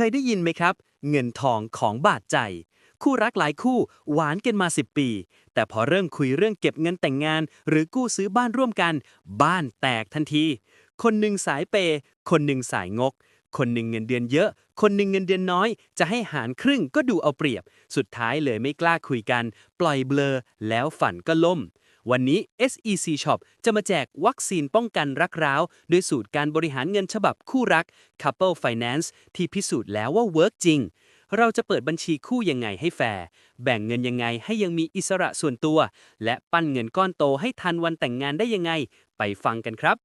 เคยได้ยินไหมครับ เงินทองของบาดใจ คู่รักหลายคู่หวานกันมา 10 ปี แต่พอเริ่มคุยเรื่องเก็บเงินแต่งงาน หรือกู้ซื้อบ้านร่วมกัน บ้านแตกทันที คนหนึ่งสายเปย์คนหนึ่งสายงก คนหนึ่งเงินเดือนเยอะ คนหนึ่งเงินเดือนน้อย จะให้หารครึ่งก็ดูเอาเปรียบ สุดท้ายเลยไม่กล้าคุยกัน ปล่อยเบลอแล้วฝันก็ล่ม วันนี้ SEC Shop จะมาแจกวัคซีนป้องกันรักร้าวด้วยสูตรการบริหารเงินฉบับคู่รัก Couple Finance ที่พิสูจน์แล้วว่าเวิร์กจริง เราจะเปิดบัญชีคู่ยังไงให้แฟร์ แบ่งเงินยังไงให้ยังมีอิสระส่วนตัว และปั้นเงินก้อนโตให้ทันวันแต่งงานได้ยังไง ไปฟังกันครับ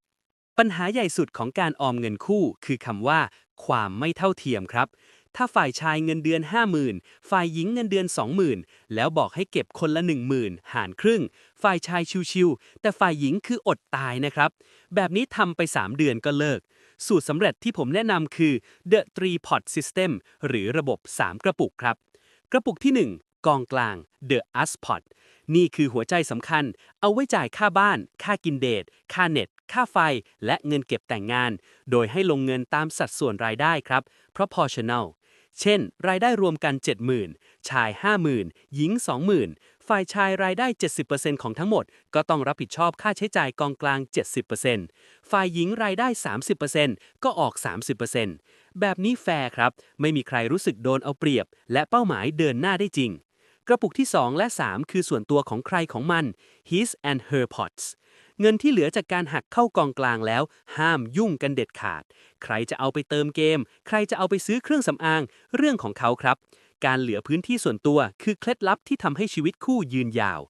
ปัญหาใหญ่สุดของการออมเงินคู่ คือคำว่า ความไม่เท่าเทียมครับ ถ้าฝ่ายชายเงินเดือน 50,000 ฝ่ายหญิงเงินเดือน 20,000 แล้วบอกให้เก็บคนละ 10,000 หารครึ่ง ฝ่ายชายชิวๆ แต่ฝ่ายหญิงคืออดตายนะครับ แบบนี้ทำไป 3 เดือนก็เลิก สูตรสำเร็จที่ผมแนะนำคือ The 3 Pot System หรือระบบ 3 กระปุกครับ กระปุกที่ 1กองกลาง The US Pot นี่คือหัวใจสำคัญ เอาไว้จ่ายค่าบ้าน ค่ากินเดท ค่าเน็ต ค่าไฟ และเงินเก็บแต่งงาน โดยให้ลงเงินตามสัดส่วนรายได้ครับ proportional เช่น รายได้รวมกัน 70,000 ชาย 50,000 หญิง 20,000 ฝ่ายชายรายได้ 70%ของทั้งหมด ก็ต้องรับผิดชอบค่าใช้จ่ายกองกลาง 70%ฝ่ายหญิงรายได้ 30%ก็ออก 30%แบบนี้แฟร์ครับ ไม่มีใครรู้สึกโดนเอาเปรียบ และเป้าหมายเดินหน้าได้จริง กระปุกที่ 2 และ 3 คือส่วนตัวของใครของมัน his and her pots เงินที่เหลือจากการหักเข้ากองกลางแล้ว ห้ามยุ่งกันเด็ดขาด ใครจะเอาไปเติมเกม ใครจะเอาไปซื้อเครื่องสำอาง เรื่องของเขาครับ การเหลือพื้นที่ส่วนตัวคือเคล็ดลับที่ทำให้ชีวิตคู่ยืนยาว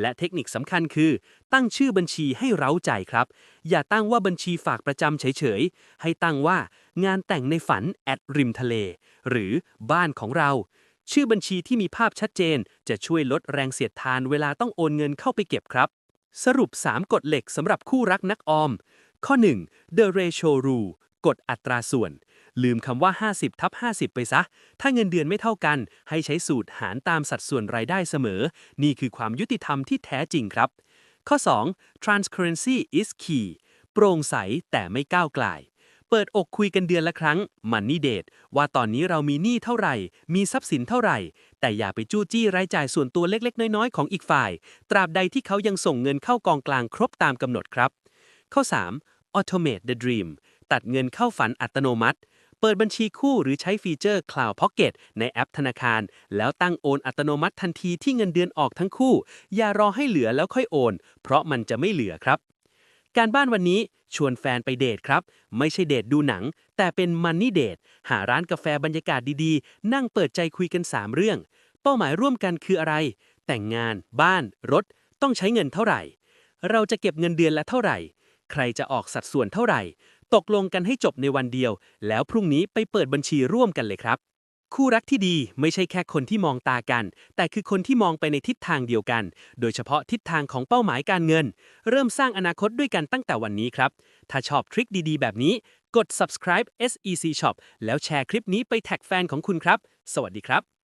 และเทคนิคสำคัญคือ ตั้งชื่อบัญชีให้เร้าใจครับ อย่าตั้งว่าบัญชีฝากประจำเฉยๆ ให้ตั้งว่างานแต่งในฝันแอดริมทะเล หรือบ้านของเราชื่อบัญชีที่มีภาพชัดเจน จะช่วยลดแรงเสียดทานเวลาต้องโอนเงินเข้าไปเก็บครับ สรุป 3 กฎเหล็กสำหรับคู่รักนักออม ข้อ 1 The Ratio Rule กฎอัตราส่วน ลืมคำว่า 50ทับ50 ไปซะ ถ้าเงินเดือนไม่เท่ากัน ให้ใช้สูตรหารตามสัดส่วนรายได้เสมอ นี่คือความยุติธรรมที่แท้จริงครับ ข้อ 2 Transparency is key โปร่งใสแต่ไม่ก้าวไกล เปิดอกคุยกันเดือนละครั้งมันนี่เดทว่าตอนนี้เรามีหนี้เท่าไหร่ มีทรัพย์สินเท่าไหร่ แต่อย่าไปจู้จี้รายจ่ายส่วนตัวเล็กๆ น้อยๆ ของอีกฝ่าย ตราบใดที่เขายังส่งเงินเข้ากองกลางครบตามกำหนดครับ ข้อ 3 Automate the Dream ตัดเงินเข้าฝันอัตโนมัติ เปิดบัญชีคู่หรือใช้ฟีเจอร์ Cloud Pocket ในแอปธนาคาร แล้วตั้งโอนอัตโนมัติทันทีที่เงินเดือนออกทั้งคู่ อย่ารอให้เหลือแล้วค่อยโอน เพราะมันจะไม่เหลือครับ การบ้านวันนี้ชวนแฟนไปเดทครับ ไม่ใช่เดทดูหนัง แต่เป็นมันนี่เดทหาร้านกาแฟบรรยากาศดีๆ นั่งเปิดใจคุยกัน 3 เรื่อง เป้าหมายร่วมกันคืออะไร แต่งงาน บ้าน รถ ต้องใช้เงินเท่าไหร่ เราจะเก็บเงินเดือนละเท่าไหร่ ใครจะออกสัดส่วนเท่าไหร่ ตกลงกันให้จบในวันเดียว แล้วพรุ่งนี้ไปเปิดบัญชีร่วมกันเลยครับ คู่รักที่ดีไม่ใช่แค่คนที่มองตากัน แต่คือคนที่มองไปในทิศทางเดียวกัน โดยเฉพาะทิศทางของเป้าหมายการเงิน เริ่มสร้างอนาคตด้วยกันตั้งแต่วันนี้ครับ ถ้าชอบทริคดีๆ แบบนี้ กด subscribe SEC Shop แล้วแชร์คลิปนี้ไปแท็กแฟนของคุณครับ สวัสดีครับ